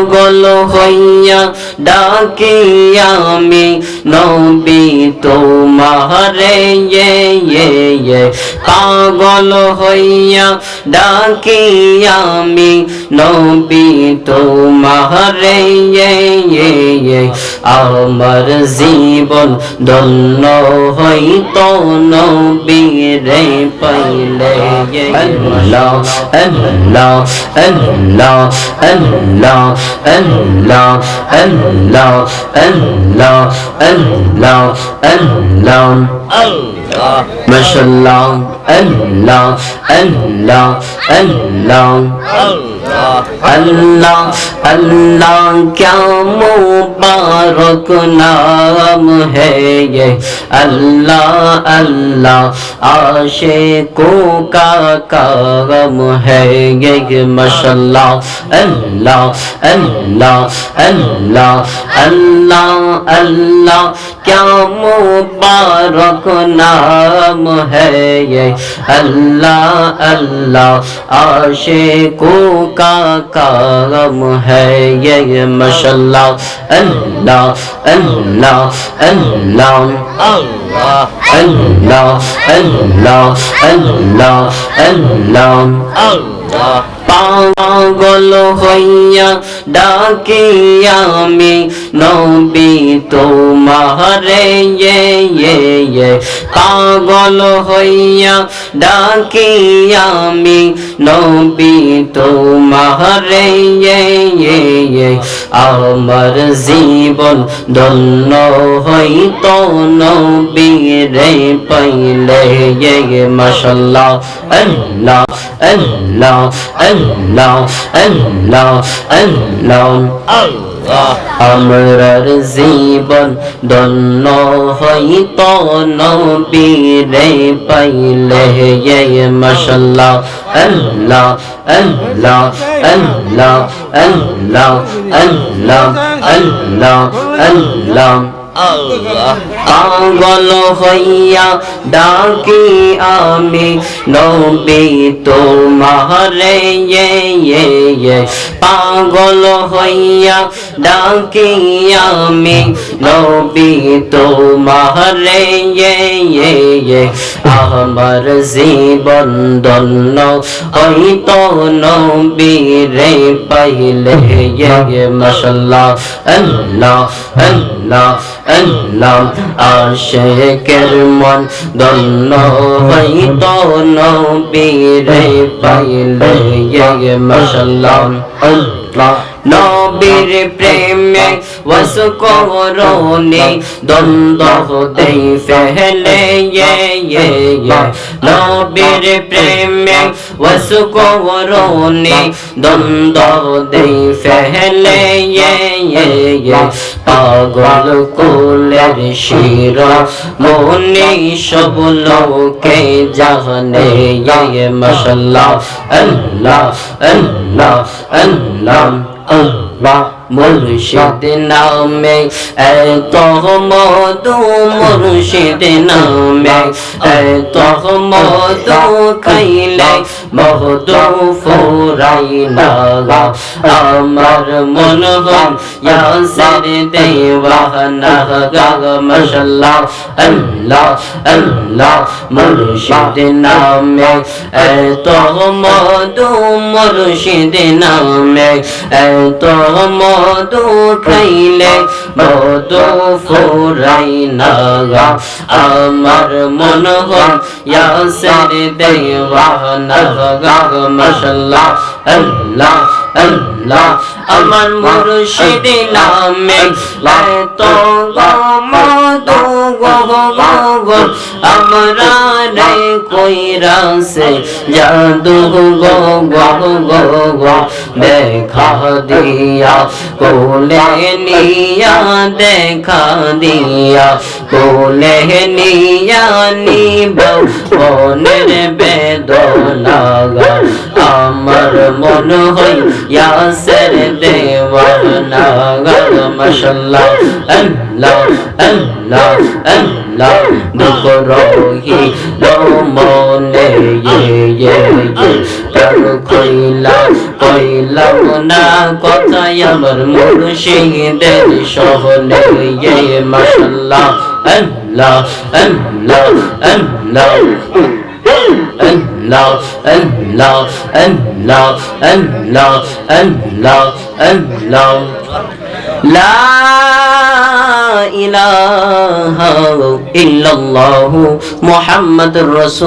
পাগল হইয়া ডাকি আমি নবী তোমারে ইয়ে ইয়ে ইয়ে। পাগল হইয়া ডাকি আমি নবী তোমারে ইয়ে ইয়ে ইয়ে। আমার জীবন ধন্য হইতো নবীরে পাইলে আল্লাহ আল্লাহ আল্লাহ আল্লাহ আল্লাহ আল্লাহ Allah, Allah, Allah, Allah, Allah. MashaAllah, Allah, Allah, Allah, Allah. আল্লাহ আল্লাহ अल्लाह अल्लाह क्या मुबारक नाम है ये अल्लाह अल्लाह आशिकों का काम है ये माशाल्लाह अल्लाह अल्लाह अल्लाह अल्लाह अल्लाह क्या मुबारक नाम है ये अल्लाह अल्लाह आशिकों کا کام ہے یہ مشلہ اللہ اللہ اللہ اللہ اللہ اللہ اللہ अल्लाह পাগল হইয়া ডাকি আমি, নবী তোমারে ইয়ে ইয়ে পাগল হইয়া ডাকি আমি, নবী তোমারে ইয়ে ইয়ে আমার জীবন ধন্য হইত নবীরে পাইলে মাশাল্লাহ আল্লাহ আল্লাহ আল্লাহ আল্লাহ আল্লাহ আল্লাহ। আমরার জীবন দন্য হইত নবীরে পাইলে। হে মশাল্লাহ, আল্লাহ আল্লাহ আল্লাহ আল্লাহ আল্লাহ আল্লাহ আল্লাহ। পাগল হইয়া ডাকি আমি, নবী তোমারে পাগল হইয়া ডাকি আমি, নবী তোমার ইয়ে, ইয়ে, ইয়ে। আমার জীবন দন্য হইত নবী রে পাইলে মশাল্লা আল্লাহ আল্লাহ আল্লাহ। আশেকের মন দন্য হইত নবী রে পাইলে মশাল্লা আল্লাহ। নবীর প্রেমে ওয়াস করনি দ্বন্দ্ব দেই ফেলে ইয়ে ইয়ে ইয়ে। নবীর প্রেমে ওয়াস করনি দ্বন্দ্ব দেই ফেলে পাগল কুলের শির, মনে সব লোকে জানে ইয়ে মাশাল্লাহ, আল্লাহ আল্লাহ আল্লাহ। আল্লাহ মুর্শিদ নামে এত মধু মুর্শিদ নামে এত মধু খাইলে মধু ফুরাই না আমার মন হন ইয়াসের দেওয়ানা গাগ মশাল্লাহ, আল্লাহ আল্লাহ, মুর্শিদ নামে, এত মধু মুর্শিদ নামে, এত মধু খাইলে আমার মন হন ইয়াসের দেওয়ানা গাগ মশাল্লাহ আমার মুর্শিদ নামে এত মধু গো আমরা রে কইরা সে জাদু গো গো গো দেখা দিয়া কোলে নিয়া দেখা দিয়া কোলে নিয়া নিব মনের বেদনা আমার মন হই ইয়াসের দেওয়ানা মাশাল্লাহ আল্লাহ আল্লাহ আল্লাহ দুঃখ রহি মনে তার কইলা কইলাম না কথাই আমার মুর্শিদের সহনে মাশাল্লাহ আল্লাহ আল্লাহ আল্লাহ illallah Muhammadur Rasul